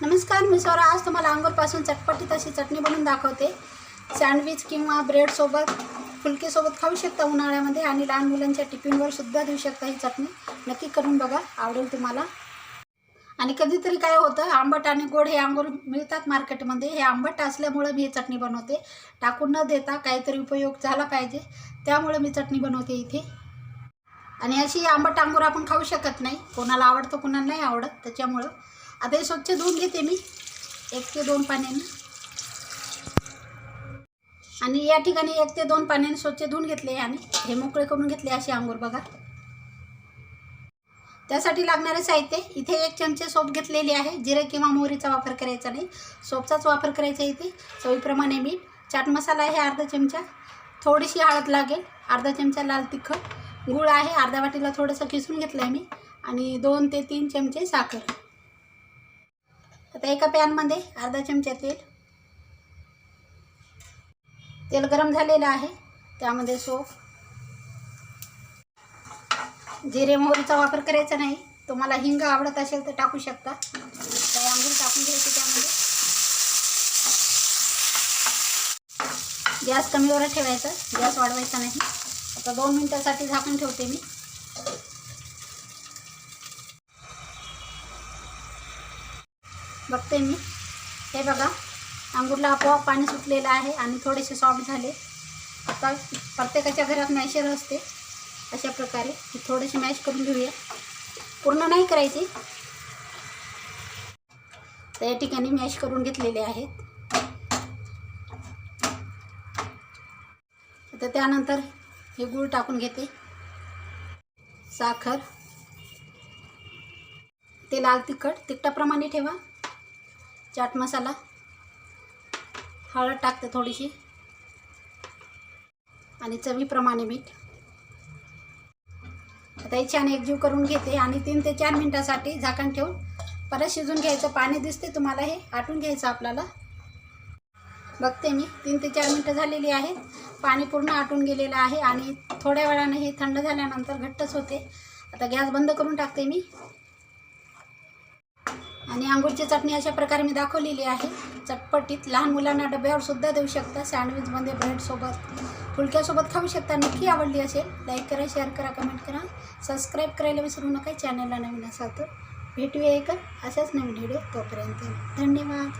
नमस्कार मी स्वरा आज तुम्हाला अंगूरपासून चटपटीत अशी चटणी बनवून दाखवते. सँडविच किंवा ब्रेडसोबत फुलकेसोबत खाऊ शकता उन्हाळ्यामध्ये आणि लहान मुलांच्या टिफिनवर सुद्धा देऊ शकता ही चटणी. नक्की करून बघा आवडेल तुम्हाला. आणि कधीतरी काय होतं आंबट आणि गोड हे अंगूर मिळतात मार्केटमध्ये. हे आंबट असल्यामुळं मी ही चटणी बनवते. टाकून न देता काहीतरी उपयोग झाला पाहिजे त्यामुळं मी चटणी बनवते इथे. आणि अशी आंबट अंगूर आपण खाऊ शकत नाही. कोणाला आवडतं कोणाला नाही आवडत त्याच्यामुळं आता हे स्वच्छ धुवून घेते मी. एक ते दोन पाण्याने. आणि या ठिकाणी एक ते दोन पाण्याने स्वच्छ धुवून घेतले आणि हे मोकळे करून घेतले असे अंगूर बघा. त्यासाठी लागणारे साहित्य इथे एक चमचे सोप घेतलेली आहे. जिरे किंवा मोहरीचा वापर करायचा नाही. सोपचाच वापर करायचा इथे. चवीप्रमाणे मीठ चाट मसाला आहे अर्धा चमचा. थोडीशी हळद लागेल. अर्धा चमचा लाल तिखट. गूळ आहे. अर्ध्या वाटीला थोडंसं किसून घेतलं आहे मी. आणि दोन ते तीन चमचे साखर. आता एका पॅनमध्ये अर्धा चमचा तेल. तेल गरम झालेलं आहे त्यामध्ये सोप. जिरे मोहरीचा वापर करायचा नाही. तुम्हाला हिंग आवडत असेल तर टाकू शकता. काही अंगूर टाकून घ्यायचे त्यामध्ये. गॅस कमीवर ठेवायचा. गॅस वाढवायचा नाही. आता दोन मिनटासाठी झाकून ठेवते मी. बघते मी. हे बघा अंगूरला आपोआप पाणी सुटलेलं आहे आणि थोडेसे सॉफ्ट झाले. आता प्रत्येकाच्या घरात मॅशर असते अशा प्रकारे. हे थोडेसे मॅश करून घेऊया. पूर्ण नाही करायची. तर या ठिकाणी मॅश करून घेतलेले आहेत. आता त्यानंतर हे गूळ टाकून घेते. साखर. ते लाल तिखट. तिखटाप्रमाणे ठेवा. चाट मसाला हळद टाकते थोडीशी आणि चवीप्रमाणे मीठ. आता हे छान एकजीव करून घेते आणि तीन ते चार मिनटासाठी झाकण ठेवून परत शिजून घ्यायचं. पाणी दिसते तुम्हाला हे आटून घ्यायचं आपल्याला. बघते मी तीन ते चार मिनटं झालेली आहे पाणी पूर्ण आटून गेलेलं आहे आणि थोड्या वेळाने हे थंड झाल्यानंतर घट्टच होते. आता गॅस बंद करून टाकते मी. आणि अंगूरची चटणी अशा प्रकारे मी दाखवलेली आहे. चटपटीत लहान मुलांना डब्यावर सुद्धा देऊ शकता. सँडविचमध्ये ब्रेडसोबत फुलक्यासोबत खाऊ शकता. नक्की आवडली असेल लाईक करा शेअर करा कमेंट करा. सबस्क्राईब करायला विसरू नका. चॅनलला नवीन असा तर भेटूया एक अशाच नवीन व्हिडिओ तोपर्यंत. धन्यवाद.